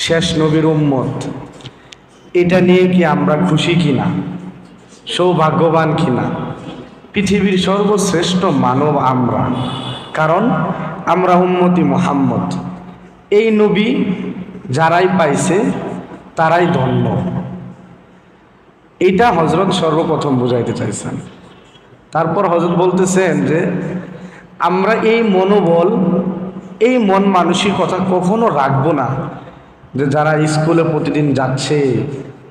শেষ নবীর উম্মত। এটা নিয়ে কি আমরা খুশি কিনা? সৌভাগ্যবান কিনা? পৃথিবীর সর্বশ্রেষ্ঠ মানব আমরা। কারণ আমরা উম্মতি মোহাম্মদ। এই নবী যারাই পাইছে, তারাই ধন্য। এইটা হজরত সর্বপ্রথম বুঝাইতে চাইছেন। তারপর হজরত বলতেছেন যে, আমরা এই মনোবল, এই মন মানসিকতা কখনো রাখব না। যে যারা স্কুলে প্রতিদিন যাচ্ছে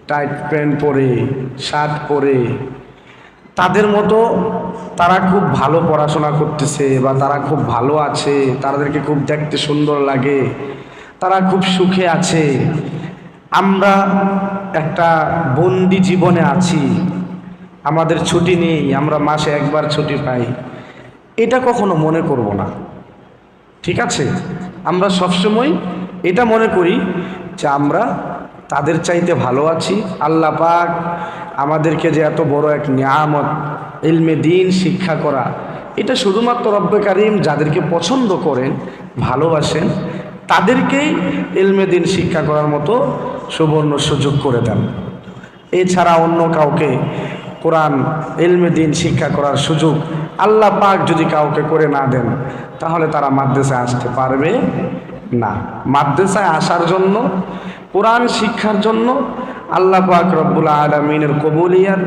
টাইট প্যান্ট পরে শার্ট পরে, তাদের মতো তারা খুব ভালো পড়াশোনা করতেছে বা তারা খুব ভালো আছে তাদেরকে খুব দেখতে সুন্দর লাগে, তারা খুব সুখে আছে। আমরা একটা বন্দি জীবনে আছি, আমাদের ছুটি নেই, আমরা মাসে একবার ছুটি পাই। এটা কখনো মনে করব না। ঠিক আছে? আমরা সবসময় এটা মনে করি যে আমরা তাদের চাইতে ভালো আছি। আল্লাহ পাক আমাদেরকে যে এত বড় এক নিয়ামত, ইলমে দিন, শিক্ষা করা, এটা শুধুমাত্র রব্বে কারিম যাদেরকে পছন্দ করেন, ভালোবাসেন, তাদেরকেই ইলমে দিন শিক্ষা করার মতো সুবর্ণ সুযোগ করে দেন। এছাড়া অন্য কাউকে কোরআন এলমে দিন শিক্ষা করার সুযোগ আল্লাহ পাক যদি কাউকে করে না দেন, তাহলে তারা মাদ্রাসায় আসতে পারবে না। মাদ্রাসায় আসার জন্য, কোরআন শিক্ষার জন্য আল্লাহ পাক রব্বুল আলমিনের কবুলিয়াত,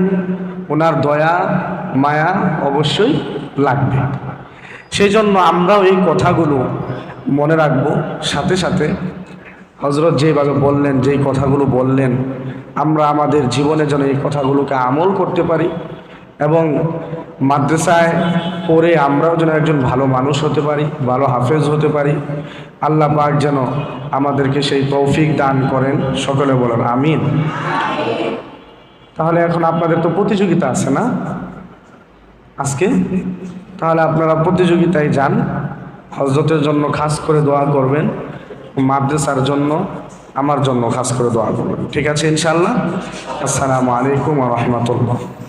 ওনার দয়া, মায়া অবশ্যই লাগবে। সেই জন্য আমরাও এই কথাগুলো মনে রাখব। সাথে সাথে হজরত যে যেভাবে বললেন, যেই কথাগুলো বললেন, আমরা আমাদের জীবনে যেন এই কথাগুলোকে আমল করতে পারি। এবং মাদ্রাসায় পড়ে আমরাও যেন একজন ভালো মানুষ হতে পারি, ভালো হাফেজ হতে পারি। আল্লাহ পাক যেন আমাদেরকে সেই তৌফিক দান করেন। সকলে বলেন, আমিন। তাহলে এখন আপনাদের তো প্রতিযোগিতা আছে না? আজকে? তাহলে আপনারা প্রতিযোগিতায় যান। হজরতের জন্য খাস করে দোয়া করবেন, মাদ্রাসার জন্য, আমার জন্য খাস করে দোয়া করবেন। ঠিক আছে ইনশাল্লাহ আসসালামু আলাইকুম রহমতুল্লাহ।